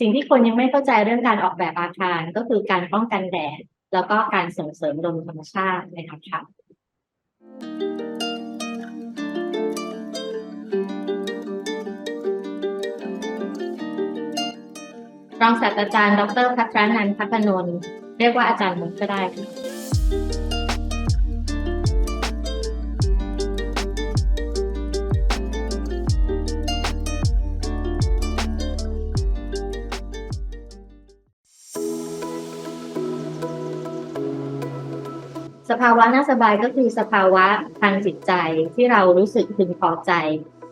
สิ่งที่คนยังไม่เข้าใจเรื่องการออกแบบอาคารก็คือการป้องกันแดด แล้วก็การส่งเสริมลมธรรมชาติในอาคารรองศาสตราจารย์ ดรพัทรนันท์พัฒนนท์เรียกว่าอาจารย์มุกก็ได้ค่ะ สภาวะน่าสบายก็คือสภาวะทางจิตใจที่เรารู้สึกพึงพอใจ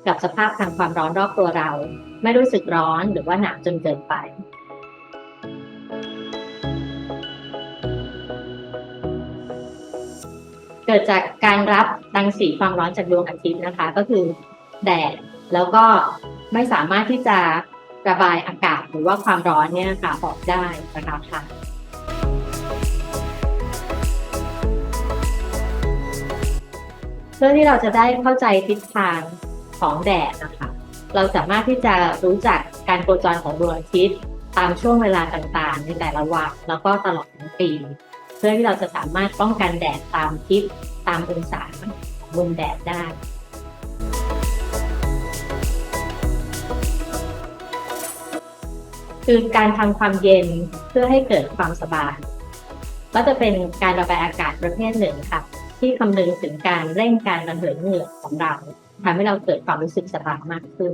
กับสภาพทางความร้อนรอบตัวเรา ไม่รู้สึกร้อนหรือว่าหนาวจนเกินไป เกิดจากการรับรังสีความร้อนจากดวงอาทิตย์นะคะ ก็คือแดดแล้วก็ไม่สามารถที่จะระบายอากาศหรือว่าความร้อนเนี่ยค่ะออกได้นะคะ พื่อที่เราจะได้เข้าใจทิศทางของแดดนะคะ เราสามารถที่จะรู้จักการโคจรของดวงอาทิตย์ตามช่วงเวลาต่างๆ ในแต่ละวันแล้วก็ตลอดทั้งปี เพื่อที่เราจะสามารถป้องกันแดดตามทิศตามองศาของมุมแดดได้คือการทำความเย็นเพื่อให้เกิดความสบายก็จะเป็นการระบายอากาศประเภทหนึ่งค่ะ ที่คำนึงถึงการเร่งการระเหยเหงื่อของเราทำให้เราเกิดความรู้สึกสบายมากขึ้น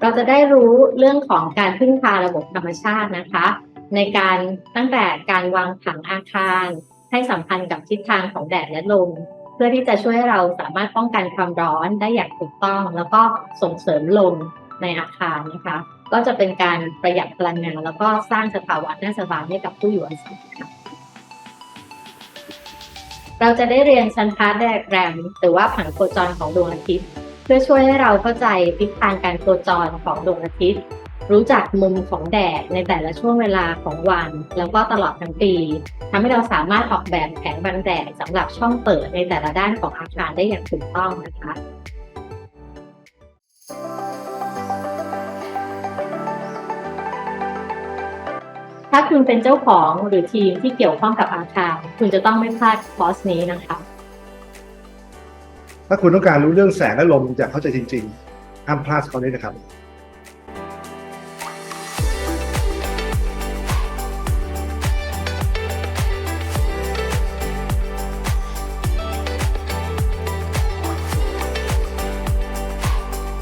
เราจะได้รู้เรื่องของการพึ่งพาระบบธรรมชาตินะคะ ในการตั้งแต่การวางผังอาคาร ให้สัมพันธ์กับทิศทางของแดดและลม เพื่อที่จะช่วยเราสามารถป้องกันความร้อนได้อย่างถูกต้อง แล้วก็ส่งเสริมลมในอาคารนะคะ ก็จะเป็นการประหยัดพลังงานแล้วก็สร้างสภาวะน่าสบายให้กับผู้อยู่อาศัยค่ะเราจะได้เรียนชั้นพาร์ทไดแรมหรือว่าผังโคจรของดวงอาทิตย์ เพื่อช่วยให้เราเข้าใจทิศทางการโคจรของดวงอาทิตย์ รู้จักมุมของแดดในแต่ละช่วงเวลาของวัน แล้วก็ตลอดทั้งปีทำให้เราสามารถออกแบบแผงบังแดดสำหรับช่องเปิดในแต่ละด้านของอาคารได้อย่างถูกต้องนะคะถ้าคุณเป็นเจ้าของหรือทีมที่เกี่ยวข้องกับอาคารคุณจะต้องไม่พลาดคอร์สนี้นะคะ ถ้าคุณต้องการรู้เรื่องแสงและลมอย่างเข้าใจจริงๆห้ามพลาดเขานี้นะครับ